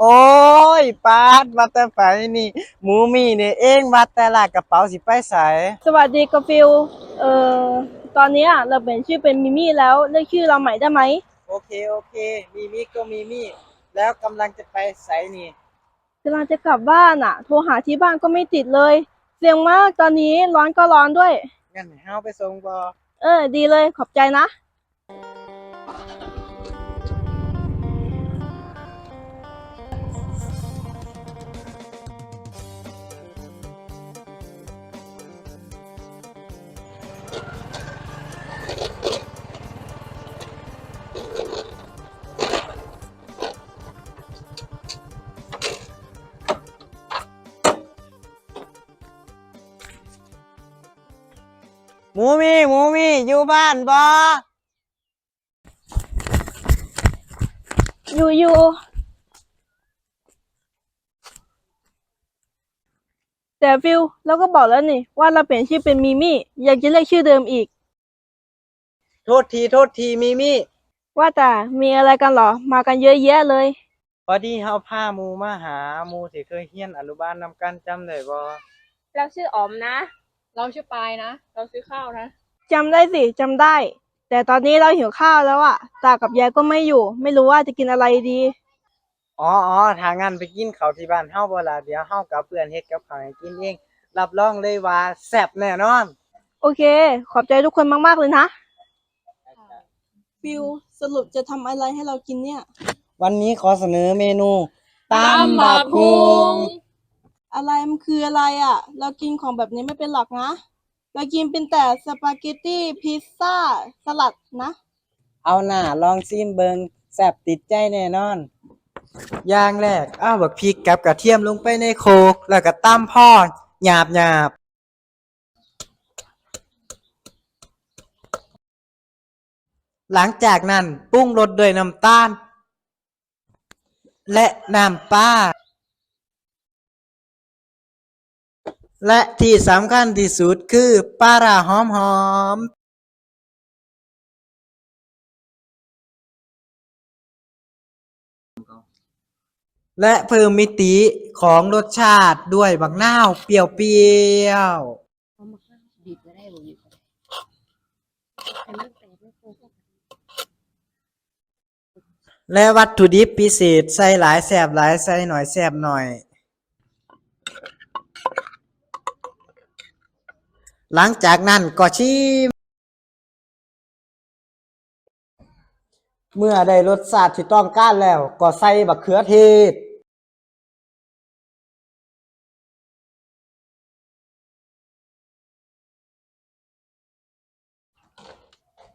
โอ้ยปาดว่าแต่ไปนี่หมูมี่นี่เองว่าแต่ละกระเป๋าสิไปใส่สวัสดีกาฟิลเอ่อตอนเนี้ยเราเปลี่ยนชื่อเป็นมิมี่แล้วเรียกชื่อเราใหม่ได้ไหมโอเคโอเค มีมี่ก็มีมี่ แล้วกำลังจะไปใส่นี่กำลังจะกลับบ้านอะ โทรหาที่บ้านก็ไม่ติดเลย เสียงมากตอนนี้ร้อนก็ร้อนด้วยงั้นให้เฮาไปส่งบ่เออ ดีเลยขอบใจนะ มูมี่หมูมี่อยู่บ้านบ่อยู่อยู่แต่ฟิลเราก็บอกแล้วนี่ว่าเราเปลี่ยนชื่อเป็นมิมี่อยากจะเรียกชื่อเดิมอีก โทษทีโทษทีมีมี่ ว่าแต่มีอะไรกันเหรอ มากันเยอะแยะเลย พอดีเฮาพาหมูมาหาหมูที่เคยเรียนอนุบาลนำกันจำได้บ่ เราชื่ออ๋อมนะ เราชื่อปายนะ เราซื้อข้าวนะ จำได้สิจำได้ แต่ตอนนี้เราหิวข้าวแล้วอะตากับยายก็ไม่อยู่ ไม่รู้ว่าจะกินอะไรดี อ๋ออ๋อถ้างั้นไปกินข้าวที่บ้านเฮาบ่ล่ะเดี๋ยวเฮากับเพื่อนเฮ็ดกับข้าวให้กินเอง รับรองเลยว่าแซ่บแน่นอน โอเค ขอบใจทุกคนมาก ๆ เลยนะฟิวสรุปจะทำอะไรให้เรากินเนี่ย วันนี้ขอเสนอเมนู ตำบักหุ่ง อะไรมันคืออะไรอะเรากินของแบบนี้ไม่เป็นหลักนะ เรากินเป็นแต่สปาเกตตี้พิซซ่าสลัดนะ เอาหน้าลองซิมเบิงแซ่บติดใจแน่นอน อย่างแรกเอาวบักพริกกับกระเทียมลงไปในโคก แล้วก็ตำพ่อหยาบหยาบหลังจากนั้นปรุงรสด้วยน้ำตาล และน้ำปลา และที่สำคัญที่สุดคือปลาร้าหอมหอมและเพิ่มมิติของรสชาติด้วยบักนาวเปรี้ยวๆบีบก็ได้บีบก็ได้และวัตถุดิบพิเศษใส่หลายแสบหลายใส่หน่อยแสบหน่อย หลังจากนั้นก็ชิม เมื่อได้รสชาติที่ต้องการแล้ว ก็ใส่บักเขือเทศ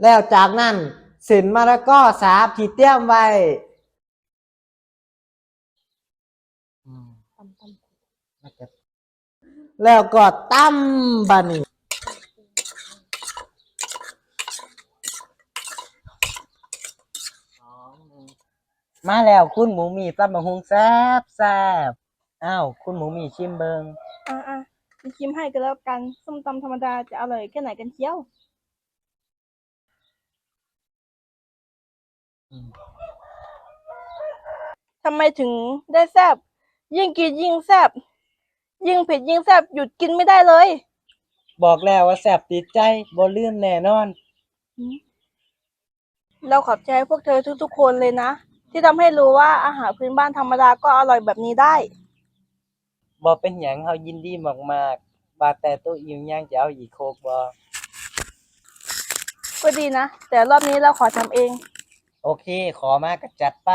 แล้วจากนั้นเส้นมะละกอสาบที่เตรียมไว้แล้วก็ตั้มบะนี่ มาแล้วคุณหมูหมีตั้มบะฮุงแซบแซบอ้าวคุณหมูหมีชิมเบิงอะอะมีชิมให้กันแล้วกันส้มตำธรรมดาจะอร่อยแค่ไหนกันเชียว ทำไมถึงได้แซบยิ่งกินยิ่งแซบยิ่งเผ็ดยิ่งแซบหยุดกินไม่ได้เลยบอกแล้วว่าแซบติดใจบ่ลืมแน่นอน เราขอบใจพวกเธอทุกๆคนเลยนะ ที่ทำให้รู้ว่าอาหารพื้นบ้านธรรมดาก็อร่อยแบบนี้ได้ บ่เป็นหยังเฮายินดีมากๆบาแต่ตัวอิ่มยังจะเอาอีกโคกบ่ก็ดีนะ แต่รอบนี้เราขอทำเอง โอเค ขอมาก็จัดไป